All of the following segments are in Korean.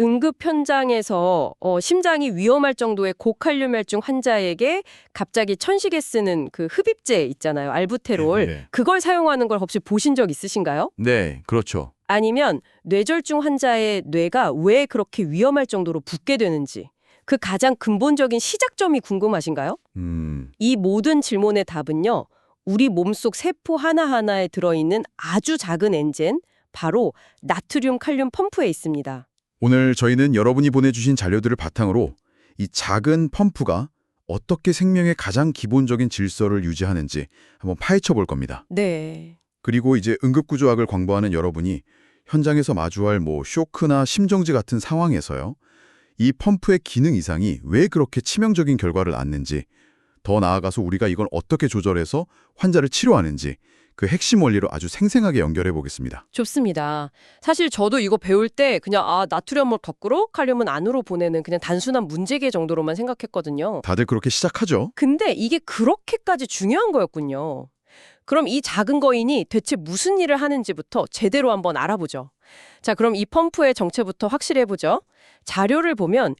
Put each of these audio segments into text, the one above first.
응급 현장에서 어, 심장이 위험할 정도의 고칼륨 혈중 환자에게 갑자기 천식에 쓰는 그 흡입제 있잖아요. 알부테롤. 네, 네. 그걸 사용하는 걸 혹시 보신 적 있으신가요? 네, 그렇죠. 아니면 뇌졸중 환자의 뇌가 왜 그렇게 위험할 정도로 붓게 되는지 그 가장 근본적인 시작점이 궁금하신가요? 음, 이 모든 질문의 답은요. 우리 몸속 세포 하나하나에 들어있는 아주 작은 엔진, 바로 나트륨 칼륨 펌프에 있습니다. 오늘 저희는 여러분이 보내주신 자료들을 바탕으로 이 작은 펌프가 어떻게 생명의 가장 기본적인 질서를 유지하는지 한번 파헤쳐 볼 겁니다. 네. 그리고 이제 응급구조학을 광부하는 여러분이 현장에서 마주할 뭐 쇼크나 심정지 같은 상황에서요. 이 펌프의 기능 이상이 왜 그렇게 치명적인 결과를 낳는지, 더 나아가서 우리가 이걸 어떻게 조절해서 환자를 치료하는지 그 핵심 원리로 아주 생생하게 연결해 보겠습니다. 좋습니다. 사실 저도 이거 배울 때 그냥 아 나트륨을 거꾸로 칼륨은 안으로 보내는 그냥 단순한 문제계 정도로만 생각했거든요. 다들 그렇게 시작하죠? 근데 이게 그렇게까지 중요한 거였군요. 그럼 이 작은 거인이 대체 무슨 일을 하는지부터 제대로 한번 알아보죠. 자, 그럼 이 펌프의 정체부터 확실해 보죠. 자료를 보면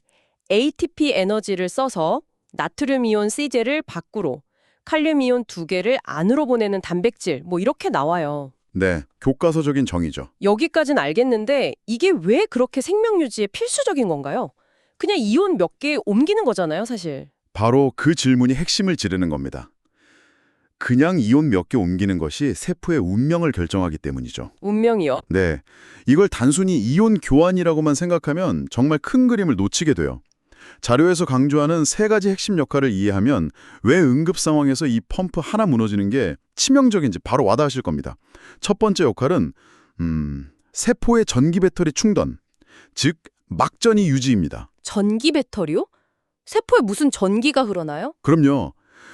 ATP 에너지를 써서 나트륨 이온 C제를 밖으로, 칼륨 이온 두 개를 안으로 보내는 단백질, 뭐 이렇게 나와요. 네, 교과서적인 정의죠. 여기까진 알겠는데 이게 왜 그렇게 생명 유지에 필수적인 건가요? 그냥 이온 몇 개 옮기는 거잖아요, 사실. 바로 그 질문이 핵심을 지르는 겁니다. 그냥 이온 몇 개 옮기는 것이 세포의 운명을 결정하기 때문이죠. 운명이요. 네, 이걸 단순히 이온 교환이라고만 생각하면 정말 큰 그림을 놓치게 돼요. 자료에서 강조하는 세 가지 핵심 역할을 이해하면 왜 응급 상황에서 이 펌프 하나 무너지는 게 치명적인지 바로 와닿으실 겁니다. 첫 번째 역할은 음, 세포의 전기 배터리 충전, 즉 막전이 유지입니다. 전기 배터리요? 세포에 무슨 전기가 흐르나요? 그럼요.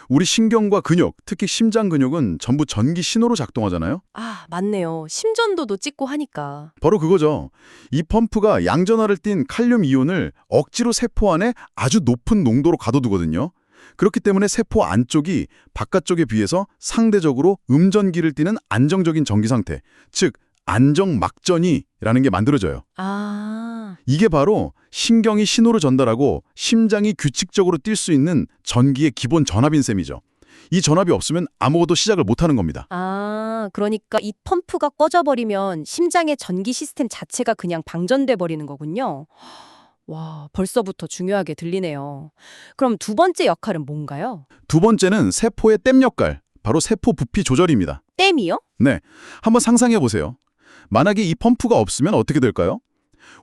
우리 신경과 근육, 특히 심장 근육은 전부 전기 신호로 작동하잖아요. 아, 맞네요. 심전도도 찍고 하니까. 바로 그거죠. 이 펌프가 양전하를 띤 칼륨 이온을 억지로 세포 안에 아주 높은 농도로 가둬두거든요. 그렇기 때문에 세포 안쪽이 바깥쪽에 비해서 상대적으로 음전기를 띠는 안정적인 전기 상태, 즉 안정 막전이라는 게 만들어져요. 아, 이게 바로 신경이 신호를 전달하고 심장이 규칙적으로 뛸 수 있는 전기의 기본 전압인 셈이죠. 이 전압이 없으면 아무것도 시작을 못하는 겁니다. 아, 그러니까 이 펌프가 꺼져버리면 심장의 전기 시스템 자체가 그냥 방전돼 버리는 거군요. 와, 벌써부터 중요하게 들리네요. 그럼 두 번째 역할은 뭔가요? 두 번째는 세포의 댐 역할, 바로 세포 부피 조절입니다. 댐이요? 네, 한번 상상해 보세요. 만약에 이 펌프가 없으면 어떻게 될까요?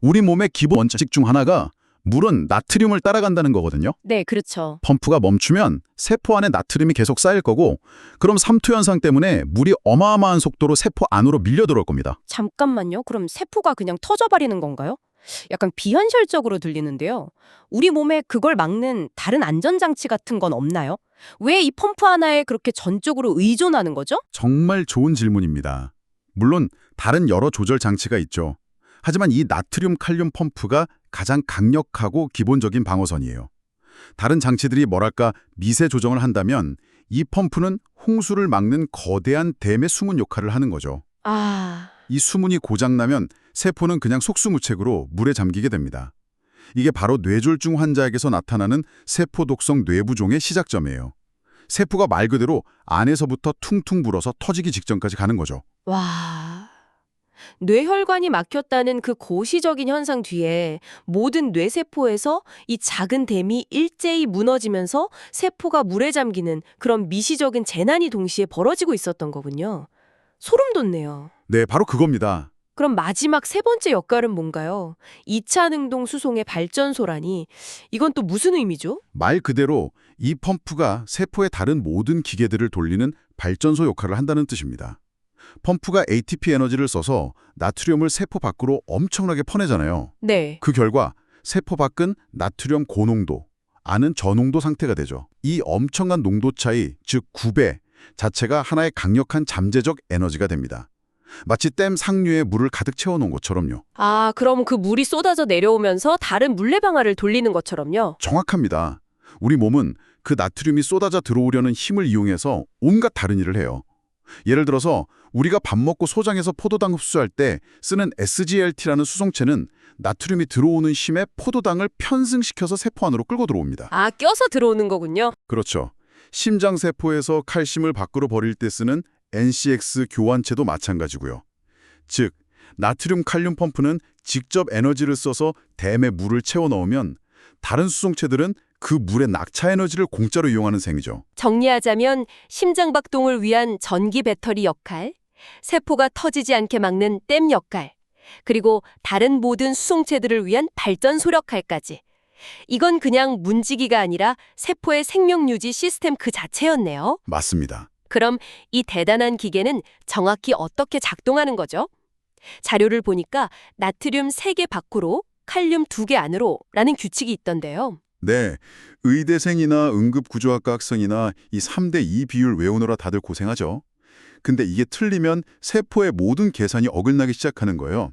우리 몸의 기본 원칙 중 하나가 물은 나트륨을 따라간다는 거거든요. 네, 그렇죠. 펌프가 멈추면 세포 안에 나트륨이 계속 쌓일 거고 그럼 삼투 현상 때문에 물이 어마어마한 속도로 세포 안으로 밀려 들어올 겁니다. 잠깐만요. 그럼 세포가 그냥 터져버리는 건가요? 약간 비현실적으로 들리는데요. 우리 몸에 그걸 막는 다른 안전장치 같은 건 없나요? 왜 이 펌프 하나에 그렇게 전적으로 의존하는 거죠? 정말 좋은 질문입니다. 물론 다른 여러 조절 장치가 있죠. 하지만 이 나트륨 칼륨 펌프가 가장 강력하고 기본적인 방어선이에요. 다른 장치들이 뭐랄까 미세 조정을 한다면 이 펌프는 홍수를 막는 거대한 댐의 수문 역할을 하는 거죠. 아, 이 수문이 고장나면 세포는 그냥 속수무책으로 물에 잠기게 됩니다. 이게 바로 뇌졸중 환자에게서 나타나는 세포 독성 뇌부종의 시작점이에요. 세포가 말 그대로 안에서부터 퉁퉁 불어서 터지기 직전까지 가는 거죠. 와. 뇌혈관이 막혔다는 그 고시적인 현상 뒤에 모든 뇌세포에서 이 작은 댐이 일제히 무너지면서 세포가 물에 잠기는 그런 미시적인 재난이 동시에 벌어지고 있었던 거군요. 소름 돋네요. 네, 바로 그겁니다. 그럼 마지막 세 번째 역할은 뭔가요? 2차 능동 수송의 발전소라니 이건 또 무슨 의미죠? 말 그대로 이 펌프가 세포의 다른 모든 기계들을 돌리는 발전소 역할을 한다는 뜻입니다. 펌프가 ATP 에너지를 써서 나트륨을 세포 밖으로 엄청나게 퍼내잖아요. 네. 그 결과 세포 밖은 나트륨 고농도, 안은 저농도 상태가 되죠. 이 엄청난 농도 차이, 즉 9배 자체가 하나의 강력한 잠재적 에너지가 됩니다. 마치 댐 상류에 물을 가득 채워놓은 것처럼요. 아, 그럼 그 물이 쏟아져 내려오면서 다른 물레방아를 돌리는 것처럼요? 정확합니다. 우리 몸은 그 나트륨이 쏟아져 들어오려는 힘을 이용해서 온갖 다른 일을 해요. 예를 들어서 우리가 밥 먹고 소장에서 포도당 흡수할 때 쓰는 SGLT라는 수송체는 나트륨이 들어오는 심에 포도당을 편승시켜서 세포 안으로 끌고 들어옵니다. 아, 껴서 들어오는 거군요. 그렇죠. 심장세포에서 칼슘을 밖으로 버릴 때 쓰는 NCX 교환체도 마찬가지고요. 즉, 나트륨 칼륨 펌프는 직접 에너지를 써서 댐에 물을 채워 넣으면 다른 수송체들은 그 물의 낙차 에너지를 공짜로 이용하는 셈이죠. 정리하자면 심장박동을 위한 전기 배터리 역할, 세포가 터지지 않게 막는 댐 역할, 그리고 다른 모든 수송체들을 위한 발전소 역할까지. 이건 그냥 문지기가 아니라 세포의 생명 유지 시스템 그 자체였네요. 맞습니다. 그럼 이 대단한 기계는 정확히 어떻게 작동하는 거죠? 자료를 보니까 나트륨 3개 밖으로 칼륨 2개 안으로 라는 규칙이 있던데요. 네, 의대생이나 응급구조학과 학생이나 이 3대 2 비율 외우느라 다들 고생하죠. 근데 이게 틀리면 세포의 모든 계산이 어긋나기 시작하는 거예요.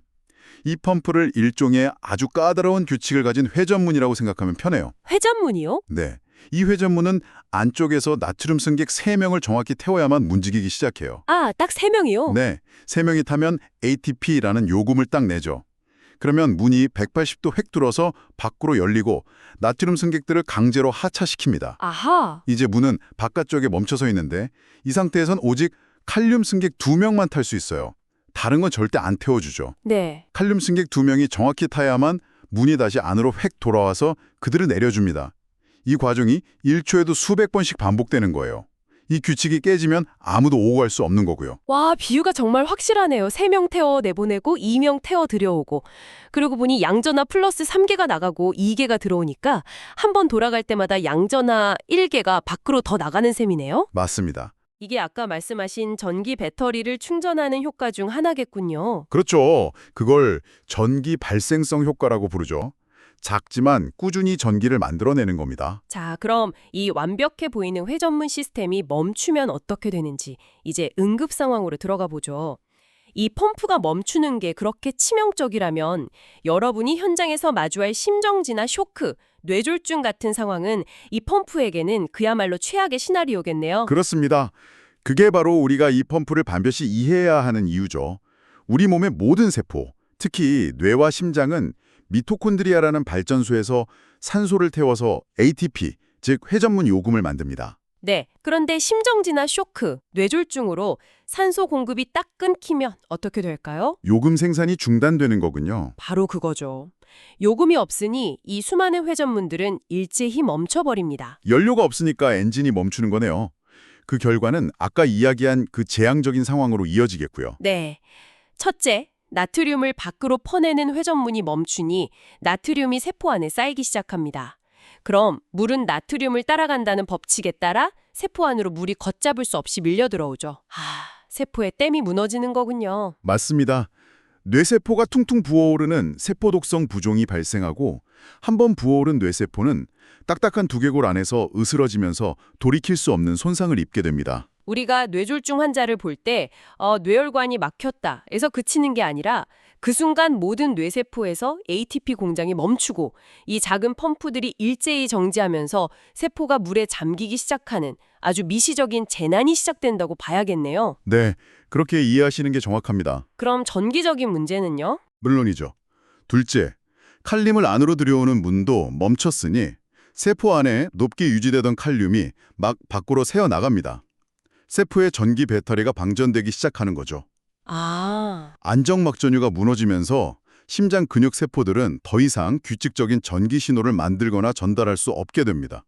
이 펌프를 일종의 아주 까다로운 규칙을 가진 회전문이라고 생각하면 편해요. 회전문이요? 네, 이 회전문은 안쪽에서 나트륨 승객 3명을 정확히 태워야만 문지기기 시작해요. 아, 딱 3명이요? 네, 3명이 타면 ATP라는 요금을 딱 내죠. 그러면 문이 180도 획 뚫어서 밖으로 열리고 나트륨 승객들을 강제로 하차시킵니다. 아하. 이제 문은 바깥쪽에 멈춰서 있는데 이 상태에선 오직 칼륨 승객 2명만 탈 수 있어요. 다른 건 절대 안 태워주죠. 네. 칼륨 승객 2명이 정확히 타야만 문이 다시 안으로 획 돌아와서 그들을 내려줍니다. 이 과정이 1초에도 수백 번씩 반복되는 거예요. 이 규칙이 깨지면 아무도 오고 갈 수 없는 거고요. 와, 비유가 정말 확실하네요. 3명 태워 내보내고 2명 태워 들여오고. 그러고 보니 양전화 플러스 3개가 나가고 2개가 들어오니까 한 번 돌아갈 때마다 양전화 1개가 밖으로 더 나가는 셈이네요. 맞습니다. 이게 아까 말씀하신 전기 배터리를 충전하는 효과 중 하나겠군요. 그렇죠. 그걸 전기 발생성 효과라고 부르죠. 작지만 꾸준히 전기를 만들어내는 겁니다. 자, 그럼 이 완벽해 보이는 회전문 시스템이 멈추면 어떻게 되는지 이제 응급 상황으로 들어가 보죠. 이 펌프가 멈추는 게 그렇게 치명적이라면 여러분이 현장에서 마주할 심정지나 쇼크, 뇌졸중 같은 상황은 이 펌프에게는 그야말로 최악의 시나리오겠네요. 그렇습니다. 그게 바로 우리가 이 펌프를 반드시 이해해야 하는 이유죠. 우리 몸의 모든 세포, 특히 뇌와 심장은 미토콘드리아라는 발전소에서 산소를 태워서 ATP, 즉 회전문 요금을 만듭니다. 네. 그런데 심정지나 쇼크, 뇌졸중으로 산소 공급이 딱 끊기면 어떻게 될까요? 요금 생산이 중단되는 거군요. 바로 그거죠. 요금이 없으니 이 수많은 회전문들은 일제히 멈춰버립니다. 연료가 없으니까 엔진이 멈추는 거네요. 그 결과는 아까 이야기한 그 재앙적인 상황으로 이어지겠고요. 네. 첫째, 나트륨을 밖으로 퍼내는 회전문이 멈추니 나트륨이 세포 안에 쌓이기 시작합니다. 그럼 물은 나트륨을 따라간다는 법칙에 따라 세포 안으로 물이 걷잡을 수 없이 밀려 들어오죠. 아, 세포의 댐이 무너지는 거군요. 맞습니다. 뇌세포가 퉁퉁 부어오르는 세포독성 부종이 발생하고 한 번 부어오른 뇌세포는 딱딱한 두개골 안에서 으스러지면서 돌이킬 수 없는 손상을 입게 됩니다. 우리가 뇌졸중 환자를 볼 때 어, 뇌혈관이 막혔다 에서 그치는 게 아니라 그 순간 모든 뇌세포에서 ATP 공장이 멈추고 이 작은 펌프들이 일제히 정지하면서 세포가 물에 잠기기 시작하는 아주 미시적인 재난이 시작된다고 봐야겠네요. 네, 그렇게 이해하시는 게 정확합니다. 그럼 전기적인 문제는요? 물론이죠. 둘째, 칼륨을 안으로 들여오는 문도 멈췄으니 세포 안에 높게 유지되던 칼륨이 막 밖으로 새어나갑니다. 세포의 전기 배터리가 방전되기 시작하는 거죠. 아, 안정막전유가 무너지면서 심장 근육 세포들은 더 이상 규칙적인 전기 신호를 만들거나 전달할 수 없게 됩니다.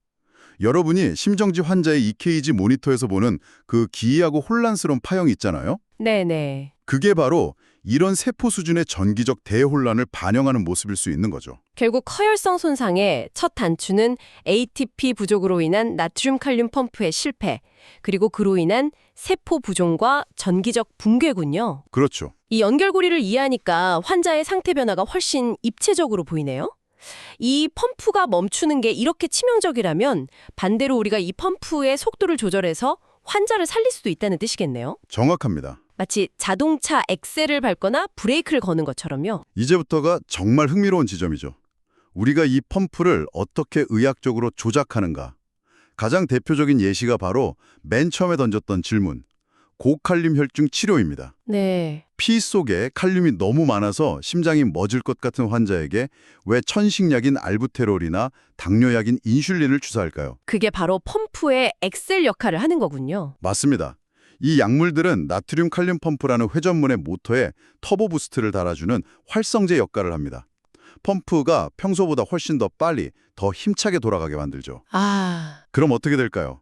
여러분이 심정지 환자의 EKG 모니터에서 보는 그 기이하고 혼란스러운 파형이 있잖아요. 네네. 그게 바로 이런 세포 수준의 전기적 대혼란을 반영하는 모습일 수 있는 거죠. 결국 커열성 손상의 첫 단추는 ATP 부족으로 인한 나트륨 칼륨 펌프의 실패, 그리고 그로 인한 세포 부종과 전기적 붕괴군요. 그렇죠. 이 연결고리를 이해하니까 환자의 상태 변화가 훨씬 입체적으로 보이네요. 이 펌프가 멈추는 게 이렇게 치명적이라면 반대로 우리가 이 펌프의 속도를 조절해서 환자를 살릴 수도 있다는 뜻이겠네요. 정확합니다. 마치 자동차 엑셀을 밟거나 브레이크를 거는 것처럼요. 이제부터가 정말 흥미로운 지점이죠. 우리가 이 펌프를 어떻게 의학적으로 조작하는가. 가장 대표적인 예시가 바로 맨 처음에 던졌던 질문. 고칼륨 혈중 치료입니다. 네. 피 속에 칼륨이 너무 많아서 심장이 멎을 것 같은 환자에게 왜 천식약인 알부테롤이나 당뇨약인 인슐린을 주사할까요? 그게 바로 펌프의 엑셀 역할을 하는 거군요. 맞습니다. 이 약물들은 나트륨 칼륨 펌프라는 회전문의 모터에 터보 부스트를 달아주는 활성제 역할을 합니다. 펌프가 평소보다 훨씬 더 빨리, 더 힘차게 돌아가게 만들죠. 아, 그럼 어떻게 될까요?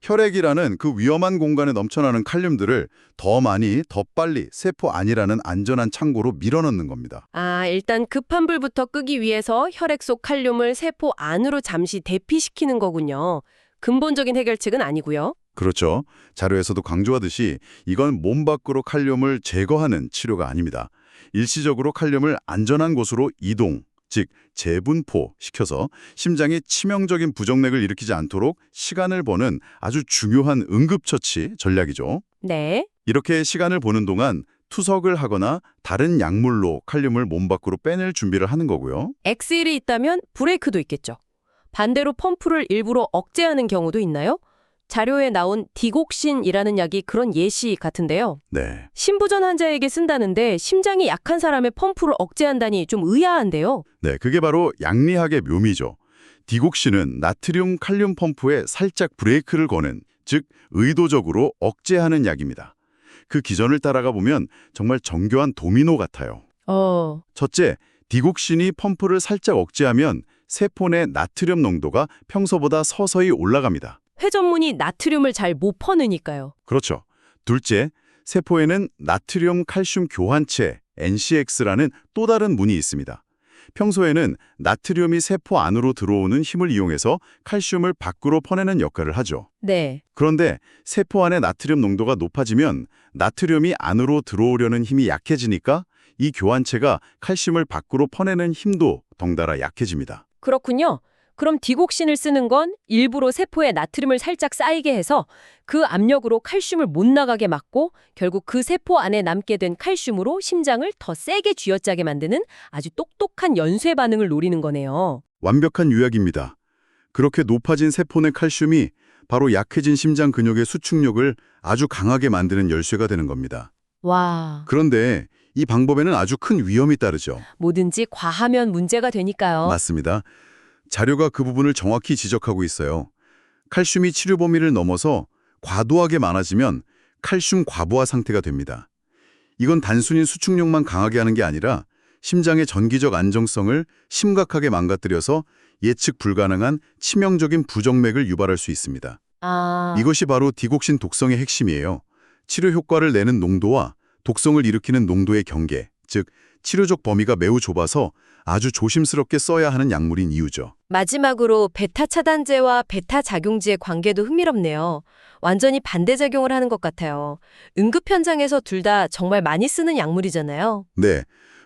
혈액이라는 그 위험한 공간에 넘쳐나는 칼륨들을 더 많이, 더 빨리 세포 안이라는 안전한 창고로 밀어넣는 겁니다. 아, 일단 급한 불부터 끄기 위해서 혈액 속 칼륨을 세포 안으로 잠시 대피시키는 거군요. 근본적인 해결책은 아니고요. 그렇죠. 자료에서도 강조하듯이 이건 몸 밖으로 칼륨을 제거하는 치료가 아닙니다. 일시적으로 칼륨을 안전한 곳으로 이동, 즉 재분포 시켜서 심장에 치명적인 부정맥을 일으키지 않도록 시간을 버는 아주 중요한 응급처치 전략이죠. 네. 이렇게 시간을 보는 동안 투석을 하거나 다른 약물로 칼륨을 몸 밖으로 빼낼 준비를 하는 거고요. 엑셀이 있다면 브레이크도 있겠죠. 반대로 펌프를 일부러 억제하는 경우도 있나요? 자료에 나온 디곡신이라는 약이 그런 예시 같은데요. 네. 심부전 환자에게 쓴다는데 심장이 약한 사람의 펌프를 억제한다니 좀 의아한데요. 네, 그게 바로 양리학의 묘미죠. 디곡신은 나트륨 칼륨 펌프에 살짝 브레이크를 거는, 즉 의도적으로 억제하는 약입니다. 그 기전을 따라가 보면 정말 정교한 도미노 같아요. 어, 첫째, 디곡신이 펌프를 살짝 억제하면 세포 내 나트륨 농도가 평소보다 서서히 올라갑니다. 회전문이 나트륨을 잘 못 퍼내니까요. 그렇죠. 둘째, 세포에는 나트륨 칼슘 교환체 NCX라는 또 다른 문이 있습니다. 평소에는 나트륨이 세포 안으로 들어오는 힘을 이용해서 칼슘을 밖으로 퍼내는 역할을 하죠. 네. 그런데 세포 안의 나트륨 농도가 높아지면 나트륨이 안으로 들어오려는 힘이 약해지니까 이 교환체가 칼슘을 밖으로 퍼내는 힘도 덩달아 약해집니다. 그렇군요. 그럼 디곡신을 쓰는 건 일부러 세포에 나트륨을 살짝 쌓이게 해서 그 압력으로 칼슘을 못 나가게 막고 결국 그 세포 안에 남게 된 칼슘으로 심장을 더 세게 쥐어짜게 만드는 아주 똑똑한 연쇄 반응을 노리는 거네요. 완벽한 요약입니다. 그렇게 높아진 세포 내 칼슘이 바로 약해진 심장 근육의 수축력을 아주 강하게 만드는 열쇠가 되는 겁니다. 와, 그런데 이 방법에는 아주 큰 위험이 따르죠. 뭐든지 과하면 문제가 되니까요. 맞습니다. 자료가 그 부분을 정확히 지적하고 있어요. 칼슘이 치료 범위를 넘어서 과도하게 많아지면 칼슘 과부하 상태가 됩니다. 이건 단순히 수축력만 강하게 하는 게 아니라 심장의 전기적 안정성을 심각하게 망가뜨려서 예측 불가능한 치명적인 부정맥을 유발할 수 있습니다. 아, 이것이 바로 디곡신 독성의 핵심이에요. 치료 효과를 내는 농도와 독성을 일으키는 농도의 경계, 즉 치료적 범위가 매우 좁아서 아주 조심스럽게 써야 하는 약물인 이유죠. 마지막으로 베타 차단제와 베타 작용제의 관계도 흥미롭네요. 완전히 반대작용을 하는 것 같아요. 응급 현장에서 둘 다 정말 많이 쓰는 약물이잖아요. 네,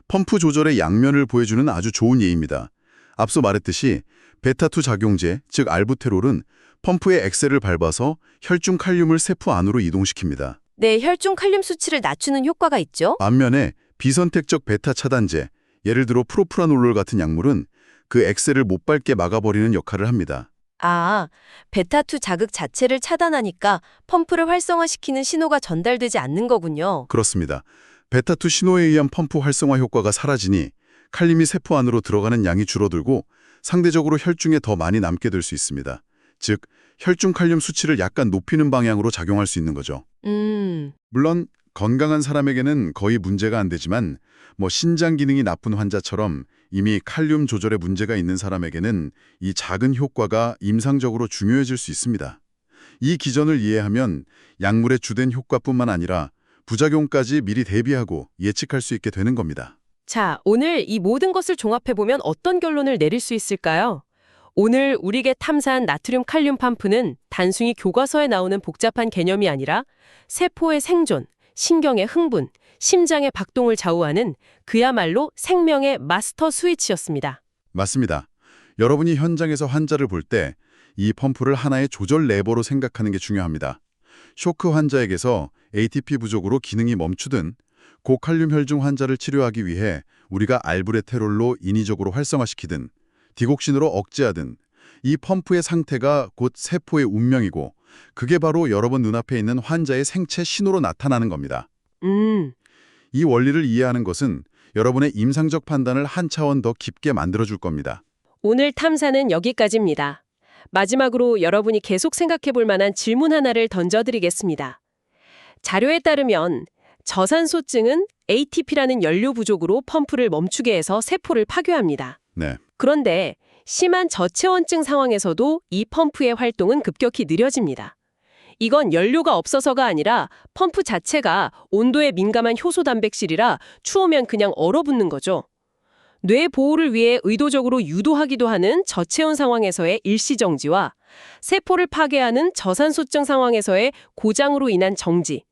펌프 조절의 양면을 보여주는 아주 좋은 예입니다. 앞서 말했듯이 베타2 작용제, 즉 알부테롤은 펌프의 엑셀을 밟아서 혈중 칼륨을 세포 안으로 이동시킵니다. 네, 혈중 칼륨 수치를 낮추는 효과가 있죠. 반면에 비선택적 베타 차단제, 예를 들어 프로프라놀롤 같은 약물은 그 엑셀을 못 밟게 막아버리는 역할을 합니다. 아, 베타2 자극 자체를 차단하니까 펌프를 활성화시키는 신호가 전달되지 않는 거군요. 그렇습니다. 베타2 신호에 의한 펌프 활성화 효과가 사라지니 칼륨이 세포 안으로 들어가는 양이 줄어들고 상대적으로 혈중에 더 많이 남게 될 수 있습니다. 즉, 혈중 칼륨 수치를 약간 높이는 방향으로 작용할 수 있는 거죠. 음, 물론 건강한 사람에게는 거의 문제가 안 되지만 뭐 신장 기능이 나쁜 환자처럼 이미 칼륨 조절에 문제가 있는 사람에게는 이 작은 효과가 임상적으로 중요해질 수 있습니다. 이 기전을 이해하면 약물의 주된 효과뿐만 아니라 부작용까지 미리 대비하고 예측할 수 있게 되는 겁니다. 자, 오늘 이 모든 것을 종합해보면 어떤 결론을 내릴 수 있을까요? 오늘 우리에게 탐사한 나트륨 칼륨 펌프는 단순히 교과서에 나오는 복잡한 개념이 아니라 세포의 생존, 신경의 흥분, 심장의 박동을 좌우하는 그야말로 생명의 마스터 스위치였습니다. 맞습니다. 여러분이 현장에서 환자를 볼 때 이 펌프를 하나의 조절 레버로 생각하는 게 중요합니다. 쇼크 환자에게서 ATP 부족으로 기능이 멈추든 고칼륨 혈중 환자를 치료하기 위해 우리가 알브레테롤로 인위적으로 활성화시키든 디곡신으로 억제하든 이 펌프의 상태가 곧 세포의 운명이고 그게 바로 여러분 눈앞에 있는 환자의 생체 신호로 나타나는 겁니다. 음, 이 원리를 이해하는 것은 여러분의 임상적 판단을 한 차원 더 깊게 만들어줄 겁니다. 오늘 탐사는 여기까지입니다. 마지막으로 여러분이 계속 생각해 볼 만한 질문 하나를 던져드리겠습니다. 자료에 따르면 저산소증은 ATP라는 연료 부족으로 펌프를 멈추게 해서 세포를 파괴합니다. 네. 그런데 심한 저체온증 상황에서도 이 펌프의 활동은 급격히 느려집니다. 이건 연료가 없어서가 아니라 펌프 자체가 온도에 민감한 효소 단백질이라 추우면 그냥 얼어붙는 거죠. 뇌 보호를 위해 의도적으로 유도하기도 하는 저체온 상황에서의 일시 정지와 세포를 파괴하는 저산소증 상황에서의 고장으로 인한 정지.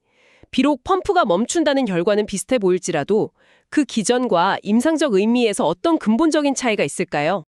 비록 펌프가 멈춘다는 결과는 비슷해 보일지라도 그 기전과 임상적 의미에서 어떤 근본적인 차이가 있을까요?